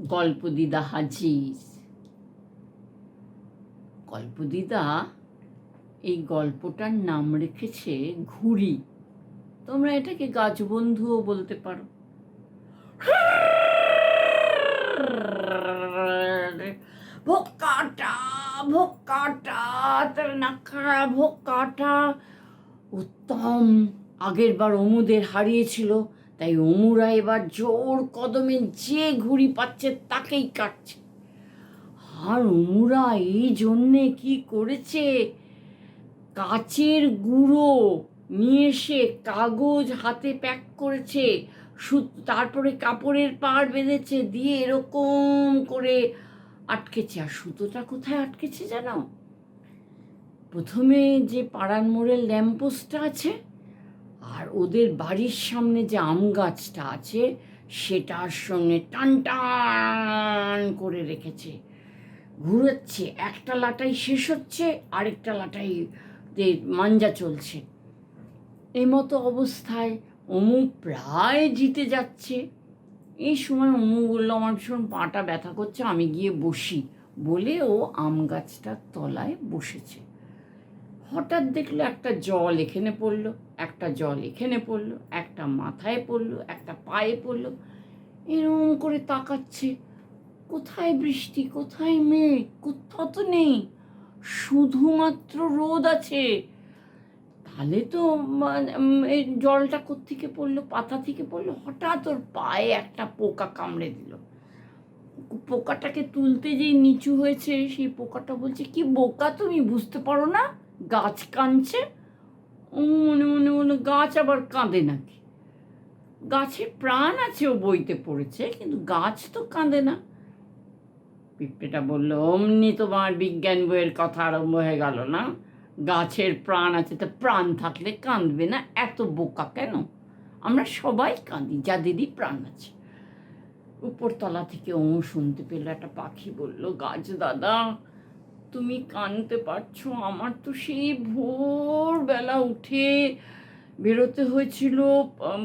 গল্পদিদা হাজির গল্পদিদা এই গল্পটার নাম রেখেছে ঘুড়ি। তোমরা এটাকে গাছবন্ধুও বলতে পারো। ভোক্কাটা ভোক্কাটা, তার উত্তম আগের বার অমুদের হারিয়েছিল। তাই অমুরা এবার জোর কদমে যে ঘুড়ি পাচ্ছে তাকেই কাটছে। আর অমুরা এই জন্যে কি করেছে? কাচের গুঁড়ো নিয়ে এসে কাগজ হাতে প্যাক করেছে তারপরে কাপড়ের পাড় বেঁধেছে, দিয়ে এরকম করে আটকেছে। আর সুতোটা কোথায় আটকেছে জানো? প্রথমে যে পাড়ার মোড়ের ল্যাম্পোস্টটা আছে আর ওদের বাড়ির সামনে যে আম গাছটা আছে, সেটার সঙ্গে টান টান করে রেখেছে। ঘুরোচ্ছে, একটা লাটাই শেষ হচ্ছে, আরেকটা লাটাই মাঞ্জা চলছে। মতো অবস্থায় অমু প্রায় জিতে যাচ্ছে। এই সময় অমু বলল, আমার ভীষণ পাটা ব্যথা করছে, আমি গিয়ে বসি। বলে ও আম গাছটার তলায় বসেছে। হঠাৎ দেখল একটা জল এখানে পড়ল, একটা জল এখানে পড়ল, একটা মাথায় পড়ল, একটা পায়ে পড়ল। এরকম করে তাকাচ্ছে। কোথায় বৃষ্টি? কোথায় মেঘ? কোথাও তো নেই। শুধুমাত্র রোদ আছে। তাহলে তো মা- এই জলটা কোত্থেকে পড়ল? পাতা থেকে পড়ল? হঠাৎ ওর পায়ে একটা পোকা কামড়ে দিল। পোকাটাকে তুলতে যেই নিচু হয়েছে, সেই পোকাটা বলছে, কি বোকা তুমি? বুঝতে পারো না? গাছ কাঁদছে মনে মনে মনে গাছ আবার কাঁদে নাকি গাছের প্রাণ আছে ও বইতে পড়েছে কিন্তু গাছ তো কাঁদে না পিঁপড়েটা বলল অমনি তোমার বিজ্ঞান বইয়ের কথা আরম্ভ হয়ে গেল না গাছের প্রাণ আছে তো প্রাণ থাকলে কাঁদবে না এত বোকা কেন আমরা সবাই কাঁদি যাদেরই প্রাণ আছে উপরতলা থেকে ও শুনতে পেল একটা পাখি বলল গাছ দাদা তুমি কানতে পারছ? আমার তো সেই ভোরবেলা উঠে বেরোতে হয়েছিল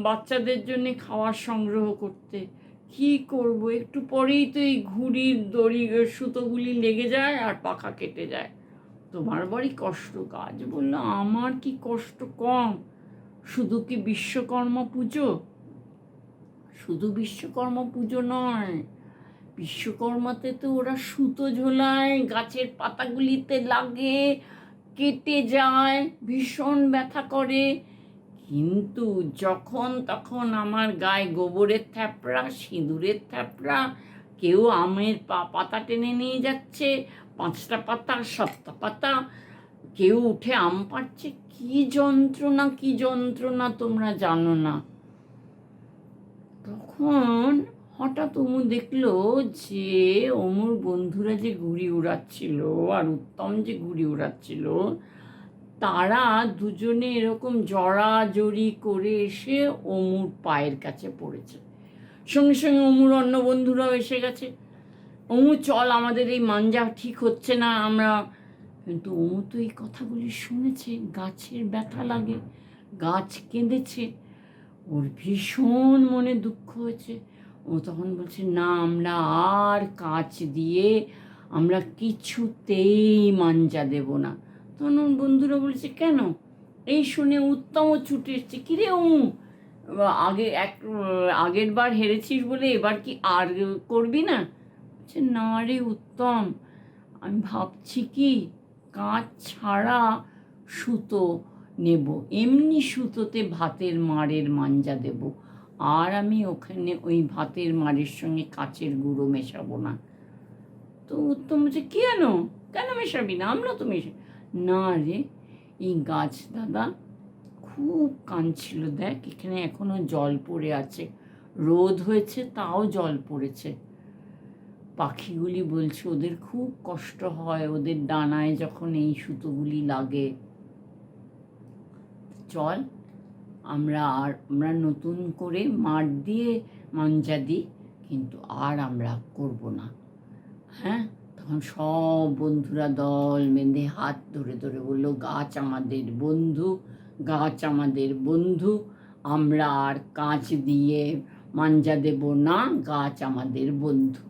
বাচ্চাদের জন্য খাওয়ার সংগ্রহ করতে। কি করব? একটু পরেই তো এই ঘুড়ির দড়ি সুতোগুলি লেগে যায় আর পাখা কেটে যায়। তোমার বাড়ি কষ্ট কাজ বলল আমার কি কষ্ট কম? শুধু কি বিশ্বকর্মা পুজো? শুধু বিশ্বকর্মা পুজো নয় বিশ্বকর্মাতে তো ওরা সুতো ঝোলায়, গাছের পাতাগুলিতে লাগে, কেটে যায়, ভীষণ ব্যথা করে। কিন্তু যখন তখন আমার গায়ে গোবরের থ্যাপড়া, সিঁদুরের থ্যাপড়া, কেউ আমের পা, পাতা টেনে নিয়ে যাচ্ছে, পাঁচটা পাতা, সাতটা পাতা, কেউ উঠে আম পাড়ছে, কি যন্ত্রণা কি যন্ত্রণা তোমরা জানো না। তখন হঠাৎ অমু দেখল যে অমুর বন্ধুরা যে ঘুড়ি উড়াচ্ছিল আর উত্তম যে ঘুড়ি উড়াচ্ছিল, তারা দুজনে এরকম জড়াজড়ি করে এসে অমুর পায়ের কাছে পড়েছে। সঙ্গে সঙ্গে অমুর অন্য বন্ধুরাও এসে গেছে। অমু চল আমাদের এই মাঞ্জা ঠিক হচ্ছে না, আমরা। কিন্তু অমু তো এই কথাগুলি শুনেছে, গাছের ব্যথা লাগে, গাছ কেঁদেছে, ওর ভীষণ মনে দুঃখ হয়েছে। ও তখন বলছে, না, আমরা আর কাচ দিয়ে আমরা কিছুতেই মাঞ্জা দেব না। তখন বন্ধুরা বলছে, কেন? এই শুনে উত্তম ছুটে এসছে। কিরে ও আগে এক, আগের বার হেরেছিস বলে এবার কি আর করবি না? বলছে, না রে উত্তম, আমি ভাবছি কি কাঁচ ছাড়া সুতো নেব। এমনি সুতোতে ভাতের মারের মাঞ্জা দেব। আর আমি ওখানে ওই ভাতের মাড়ের সঙ্গে কাচের গুঁড়ো মেশাবো না। তো উত্তম বলছে, কেন? কেন মেশাবি না? আমরা তো মেশা না রে, এই গাছ দাদা খুব কাঁদছিল, দেখ, এখানে এখনও জল পড়ে আছে। রোদ হয়েছে, তাও জল পড়েছে। পাখিগুলি বলছে, ওদের খুব কষ্ট হয়, ওদের ডানায় যখন এই সুতোগুলি লাগে। চল আমরা আর, আমরা নতুন করে মাঠ দিয়ে মাঞ্জা দিই, কিন্তু আর আমরা করব না। হ্যাঁ? তখন সব বন্ধুরা দল বেঁধে হাত ধরে ধরে বলল, গাছ আমাদের বন্ধু, গাছ আমাদের বন্ধু, আমরা আর কাঁচ দিয়ে মাঞ্জা দেব না, গাছ আমাদের বন্ধু।